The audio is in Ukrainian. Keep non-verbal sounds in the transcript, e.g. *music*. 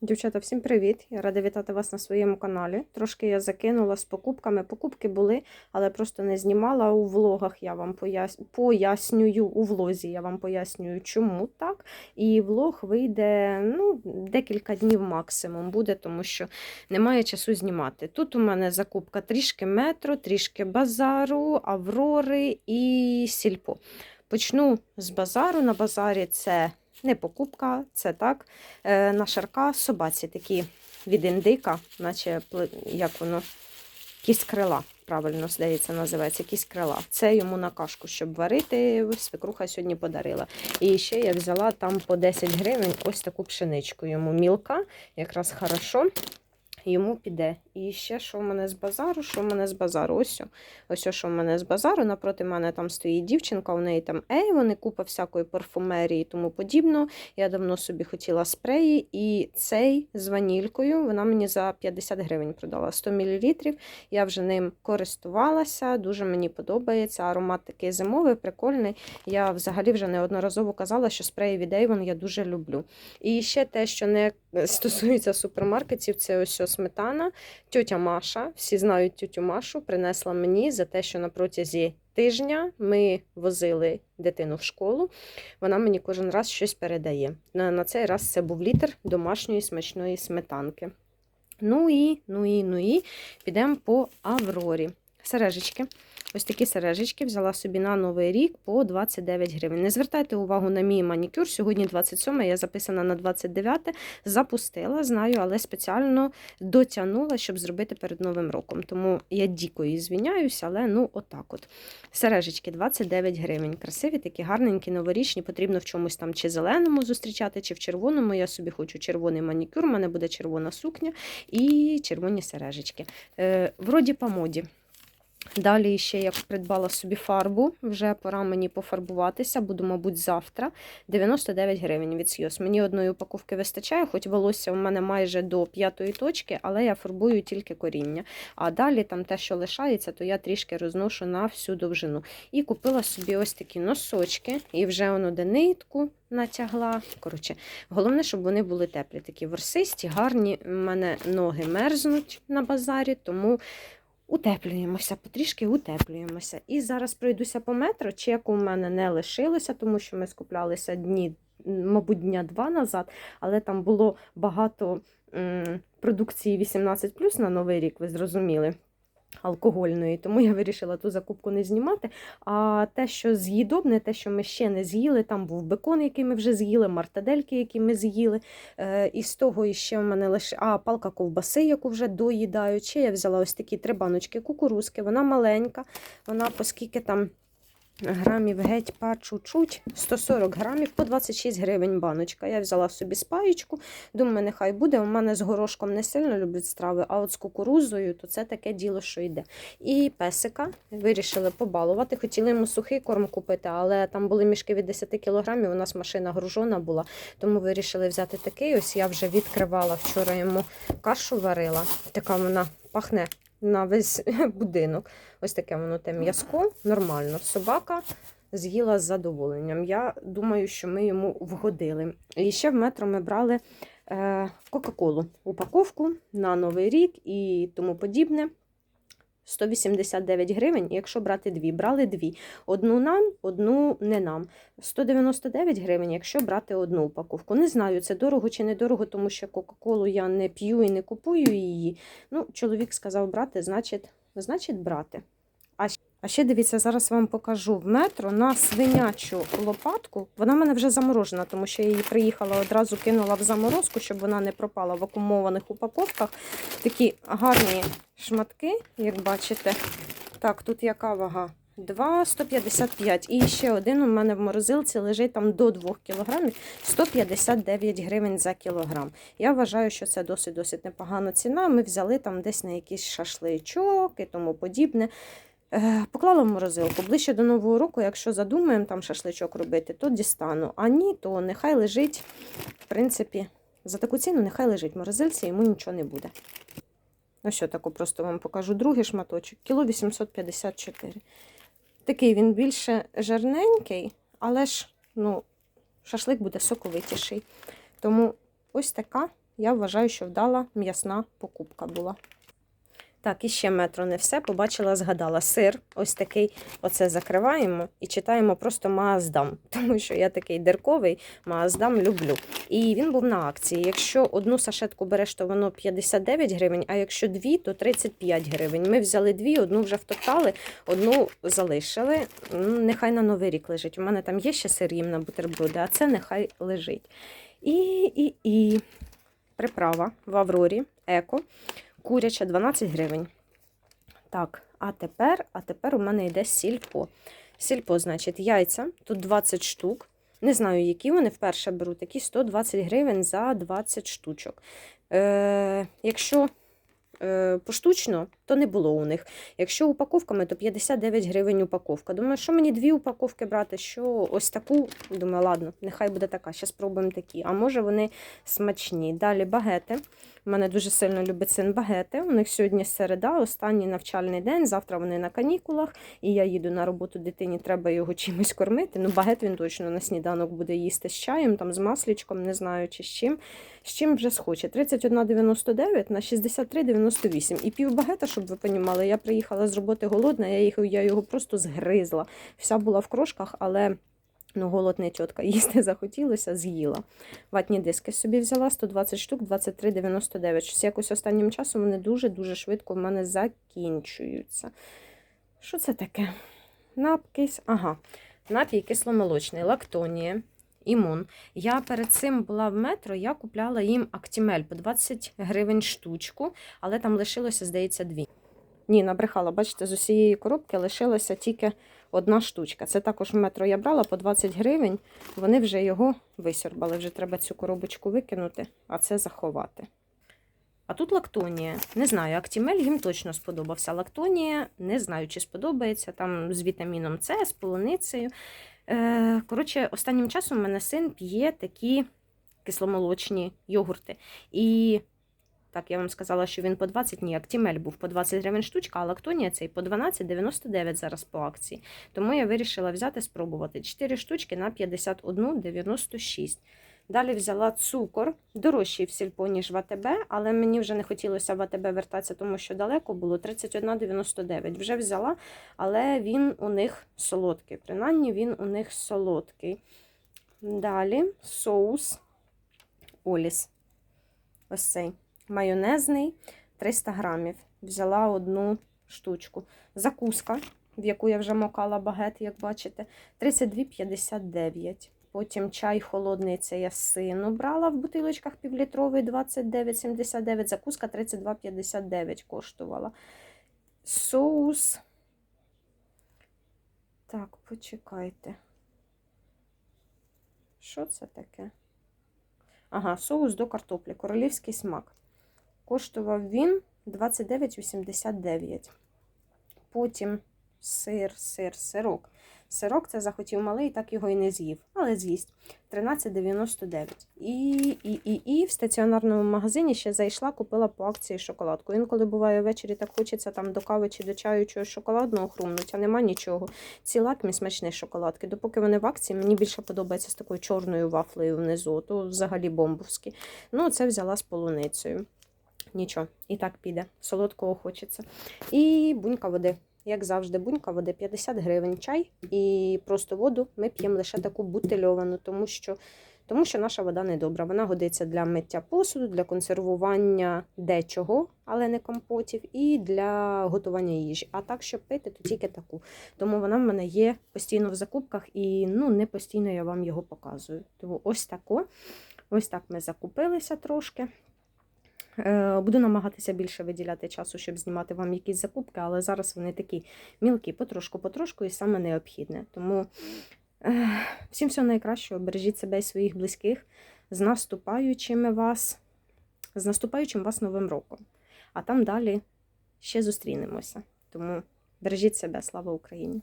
Дівчата, всім привіт! Я рада вітати вас на своєму каналі. Трошки я закинула з покупками. Покупки були, але просто не знімала у влогах. Я вам пояс... пояснюю у влозі. Я вам пояснюю, чому так. І влог вийде ну, декілька днів максимум буде, тому що немає часу знімати. Тут у мене закупка трішки метро, трішки базару, аврори і сільпо. Почну з базару. На базарі це не покупка, це так. Е, на шарка собаці такі від індика, наче як воно, кість крила. Правильно, здається, називається кість крила. Це йому на кашку, щоб варити. Свекруха сьогодні подарила. І ще я взяла там по 10 гривень ось таку пшеничку. Йому мілка, якраз хорошо. Йому піде. І ще що в мене з базару? Що в мене з базару? Ось. Ось що в мене з базару. Напроти мене там стоїть дівчинка, у неї там Ейвони, купа всякої парфумерії і тому подібного. Я давно собі хотіла спреї, і цей з ванількою вона мені за 50 гривень продала 100 мл. Я вже ним користувалася, дуже мені подобається. Аромат такий зимовий, прикольний. Я взагалі вже неодноразово казала, що спреї від Avon я дуже люблю. І ще те, що не стосується супермаркетів, це ось сметана. Тьотя Маша, всі знають тьотю Машу, принесла мені за те, що на протязі тижня ми возили дитину в школу. Вона мені кожен раз щось передає. На цей раз це був літр домашньої смачної сметанки. Ну і, ну і, ну і підемо по Аврорі. Сережечки. Ось такі сережечки взяла собі на новий рік по 29 гривень. Не звертайте увагу на мій манікюр. Сьогодні 27, я записана на 29, запустила, знаю, але спеціально дотягнула, щоб зробити перед Новим роком. Тому я дико її звіняюся, але ну отак от. Сережечки 29 гривень. Красиві, такі гарненькі, новорічні. Потрібно в чомусь там чи зеленому зустрічати, чи в червоному. Я собі хочу червоний манікюр, у мене буде червона сукня і червоні сережечки. Е, вроді по моді. Далі ще я придбала собі фарбу, вже пора мені пофарбуватися, буду, мабуть, завтра. 99 гривень від Сйос. Мені одної упаковки вистачає, хоч волосся у мене майже до п'ятої точки, але я фарбую тільки коріння. А далі там те, що лишається, то я трішки розношу на всю довжину. І купила собі ось такі носочки, і вже воно де нитку натягла. Коротше, головне, щоб вони були теплі, такі ворсисті, гарні. У мене ноги мерзнуть на базарі, тому. Утеплюємося, потрішки утеплюємося. І зараз пройдуся по метро. Чеку у мене не лишилося, тому що ми скуплялися дні, мабуть, дня два назад, але там було багато продукції 18 на новий рік, ви зрозуміли. Алкогольної, тому я вирішила ту закупку не знімати. А те, що з'їдобне, те, що ми ще не з'їли, там був бекон, який ми вже з'їли, мартадельки, які ми з'їли. Е, і з того ще в мене лише а, палка ковбаси, яку вже доїдаю. Я взяла ось такі три баночки кукурузки. Вона маленька, вона оскільки там. Грамів геть па чуть-чуть, 140 грамів по 26 гривень баночка. Я взяла собі спаєчку, думаю, нехай буде. У мене з горошком не сильно люблять страви, а от з кукурузою то це таке діло, що йде. І песика вирішили побалувати. Хотіли йому сухий корм купити, але там були мішки від 10 кілограмів. У нас машина гружона була, тому вирішили взяти такий. Ось я вже відкривала вчора йому кашу варила. Така вона пахне на весь *laughs* будинок. Ось таке воно те м'язко, нормально. Собака з'їла з задоволенням. Я думаю, що ми йому вгодили. І ще в метро ми брали е, Кока-Колу, упаковку на Новий рік і тому подібне. 189 гривень, якщо брати дві. Брали дві. Одну нам, одну не нам. 199 гривень, якщо брати одну упаковку. Не знаю, це дорого чи недорого, тому що Кока-Колу я не п'ю і не купую її. Ну, чоловік сказав брати, значить, значить брати. А а ще дивіться, зараз вам покажу в метро на свинячу лопатку. Вона в мене вже заморожена, тому що я її приїхала одразу кинула в заморозку, щоб вона не пропала в акумованих упаковках. Такі гарні шматки, як бачите. Так, тут яка вага? 2,155. І ще один у мене в морозилці лежить там до 2 кг, 159 гривень за кілограм. Я вважаю, що це досить-досить непогана ціна. Ми взяли там десь на якийсь шашличок і тому подібне. Е, Поклала в морозилку. Ближче до Нового року, якщо задумаємо там шашличок робити, то дістану. А ні, то нехай лежить, в принципі, за таку ціну нехай лежить в морозилці, йому нічого не буде. Ну що, таку просто вам покажу другий шматочок. Кіло 854. Такий він більше жирненький, але ж ну, шашлик буде соковитіший. Тому ось така я вважаю, що вдала м'ясна покупка була. Так, і ще метро не все. Побачила, згадала сир. Ось такий. Оце закриваємо і читаємо просто Мааздам, *laughs* тому що я такий дирковий Мааздам люблю. І він був на акції. Якщо одну сашетку береш, то воно 59 гривень, а якщо дві, то 35 гривень. Ми взяли дві, одну вже втоптали, одну залишили. Нехай на новий рік лежить. У мене там є ще сир їм на бутерброди, а це нехай лежить. І, і, і приправа в Аврорі Еко. Куряча 12 гривень. Так, а тепер, а тепер у мене йде сільпо. Сільпо, значить, яйця. Тут 20 штук. Не знаю, які вони вперше беруть, Такі 120 гривень за 20 штучок. Е, якщо е, поштучно, то не було у них. Якщо упаковками, то 59 гривень упаковка. Думаю, що мені дві упаковки брати, що ось таку. Думаю, ладно, нехай буде така. Зараз спробуємо такі. А може вони смачні. Далі багети. У мене дуже сильно любить син багети. У них сьогодні середа, останній навчальний день. Завтра вони на канікулах, і я їду на роботу дитині, треба його чимось кормити. Ну, багет він точно на сніданок буде їсти з чаєм, там з маслічком, не знаю чи з чим. З чим вже схоче. 31,99 на 63,98. І пів багета, щоб ви понімали, я приїхала з роботи голодна, я, їх, я його просто згризла. Вся була в крошках, але. Ну, голод не їсти захотілося, з'їла. Ватні диски собі взяла 120 штук, 23,99. Щось якось останнім часом вони дуже-дуже швидко в мене закінчуються. Що це таке? Напкис. Ага. Напій кисломолочний, лактонія, імун. Я перед цим була в метро, я купляла їм Актімель по 20 гривень штучку, але там лишилося, здається, дві. Ні, набрехала, бачите, з усієї коробки лишилася тільки одна штучка. Це також в метро я брала по 20 гривень. Вони вже його висьорбали. Вже треба цю коробочку викинути, а це заховати. А тут лактонія. Не знаю, Актімель їм точно сподобався. Лактонія, не знаю, чи сподобається там з вітаміном С, з полуницею. Е, коротше, останнім часом у мене син п'є такі кисломолочні йогурти. І так, я вам сказала, що він по 20, ні, Актімель був по 20 гривень штучка, а лактонія цей по 12,99 зараз по акції. Тому я вирішила взяти, спробувати 4 штучки на 51,96. Далі взяла цукор, дорожчий в сільпо, ніж в АТБ, але мені вже не хотілося в АТБ вертатися, тому що далеко було 31,99. Вже взяла, але він у них солодкий. Принаймні він у них солодкий. Далі соус Оліс. Ось цей майонезний 300 грамів. Взяла одну штучку. Закуска, в яку я вже мокала багет, як бачите, 32,59. Потім чай холодний, це я сину брала в бутилочках півлітровий 29,79. Закуска 32,59 коштувала. Соус. Так, почекайте. Що це таке? Ага, соус до картоплі. Королівський смак. Коштував він 29,89. Потім сир, сир, сирок. Сирок це захотів малий, так його і не з'їв, але з'їсть 13,99. І, і, і, і в стаціонарному магазині ще зайшла, купила по акції шоколадку. Інколи буває ввечері так хочеться там до кави чи до чаю чогось шоколадного хрумнуть, а нема нічого. Ці лакмі смачні шоколадки. Допоки вони в акції, мені більше подобається з такою чорною вафлею внизу, то взагалі бомбовські. Ну, це взяла з полуницею. Нічого, і так піде. Солодкого хочеться. І бунька води. Як завжди, бунька води 50 гривень чай. І просто воду ми п'ємо лише таку бутильовану, тому що тому що наша вода не добра. Вона годиться для миття посуду, для консервування дечого, але не компотів, і для готування їжі. А так, щоб пити, то тільки таку. Тому вона в мене є постійно в закупках, і ну, не постійно я вам його показую. Тому ось тако. Ось так ми закупилися трошки. Е, Буду намагатися більше виділяти часу, щоб знімати вам якісь закупки, але зараз вони такі мілкі, потрошку-потрошку і саме необхідне. Тому е, всім всього найкращого, бережіть себе і своїх близьких з наступаючими вас, з наступаючим вас Новим роком. А там далі ще зустрінемося. Тому бережіть себе, слава Україні!